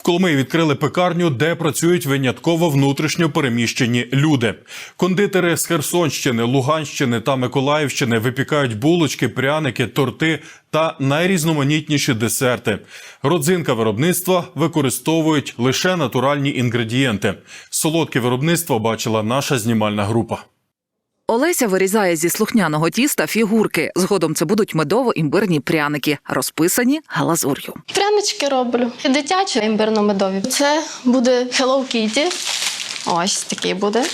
В відкрили пекарню, де працюють винятково внутрішньо переміщені люди. Кондитери з Херсонщини, Луганщини та Миколаївщини випікають булочки, пряники, торти та найрізноманітніші десерти. Родзинка виробництва використовують лише натуральні інгредієнти. Солодке виробництво бачила наша знімальна група. Олеся вирізає зі слухняного тіста фігурки. Згодом це будуть медово-імбирні пряники, розписані глазур'ю. Прянички роблю. Дитячі імбирно-медові. Це буде Hello Kitty. Ось такий буде.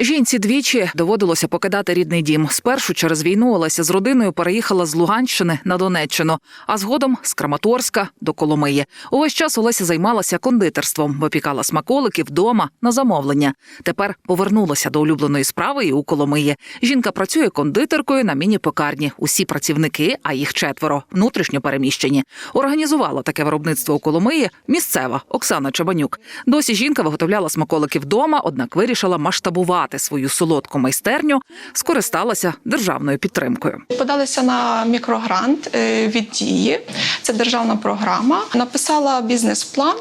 Жінці двічі доводилося покидати рідний дім. Спершу через війну Олеся з родиною переїхала з Луганщини на Донеччину, а згодом з Краматорська до Коломиї. Увесь час Олеся займалася кондитерством, випікала смаколики вдома на замовлення. Тепер повернулася до улюбленої справи і у Коломиї. Жінка працює кондитеркою на міні-пекарні. Усі працівники, а їх четверо, внутрішньо переміщені. Організувала таке виробництво у Коломиї місцева Оксана Чабанюк. Досі жінка виготовляла смаколики вдома, однак вирішила масштабувати свою солодку майстерню, скористалася державною підтримкою. Подалися на мікрогрант е, від дії. Це державна програма. Написала бізнес-план,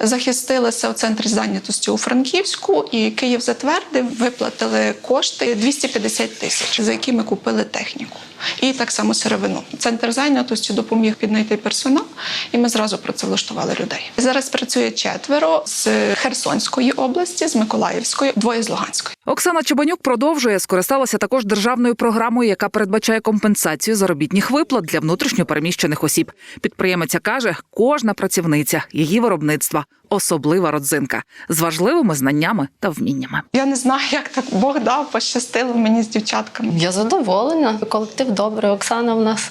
захистилася у центрі зайнятості у Франківську, і Київ затвердив, виплатили кошти 250 тисяч, за які ми купили техніку. І так само сировину. Центр зайнятості допоміг піднайти персонал, і ми зразу працевлаштували людей. Зараз працює четверо з Херсонської області, з Миколаївської, двоє з Луганської. Оксана Чебанюк продовжує скористалася також державною програмою, яка передбачає компенсацію заробітних виплат для внутрішньопереміщених осіб. Підприємиця каже, кожна працівниця її виробництва особлива родзинка з важливими знаннями та вміннями. Я не знаю, як так Бог дав, пощастило мені з дівчатками. Я задоволена. Колектив добрий. Оксана в нас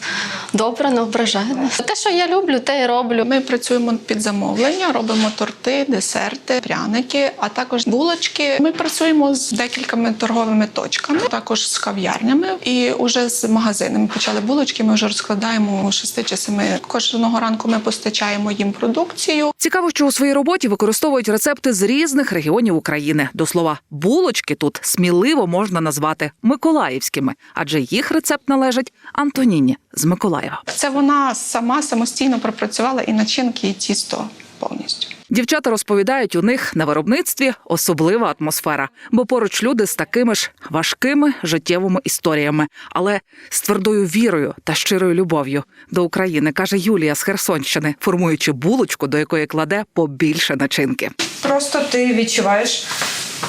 добра, не ображає нас. Те, що я люблю, те й роблю. Ми працюємо під замовлення, робимо торти, десерти, пряники, а також булочки. Ми працюємо з декількома торговими точками, також з кав'ярнями і уже з магазинами. Почали булочки. Ми вже розкладаємо шести чи семи. Кожного ранку ми постачаємо їм продукцію. Цікаво, що у своїй роботі використовують рецепти з різних регіонів України. До слова, булочки тут сміливо можна назвати миколаївськими, адже їх рецепт належить Антоніні з Миколаєва. Це вона сама самостійно пропрацювала і начинки, і тісто повністю. Дівчата розповідають, у них на виробництві особлива атмосфера, бо поруч люди з такими ж важкими життєвими історіями, але з твердою вірою та щирою любов'ю до України, каже Юлія з Херсонщини, формуючи булочку, до якої кладе побільше начинки. Просто ти відчуваєш,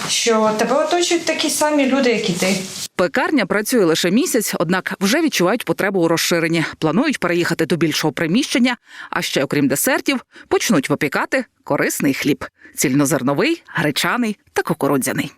що тебе оточують такі самі люди, як і ти. Пекарня працює лише місяць, однак вже відчувають потребу у розширенні. Планують переїхати до більшого приміщення, а ще, окрім десертів, почнуть випікати корисний хліб: цільнозерновий, гречаний та кукурудзяний.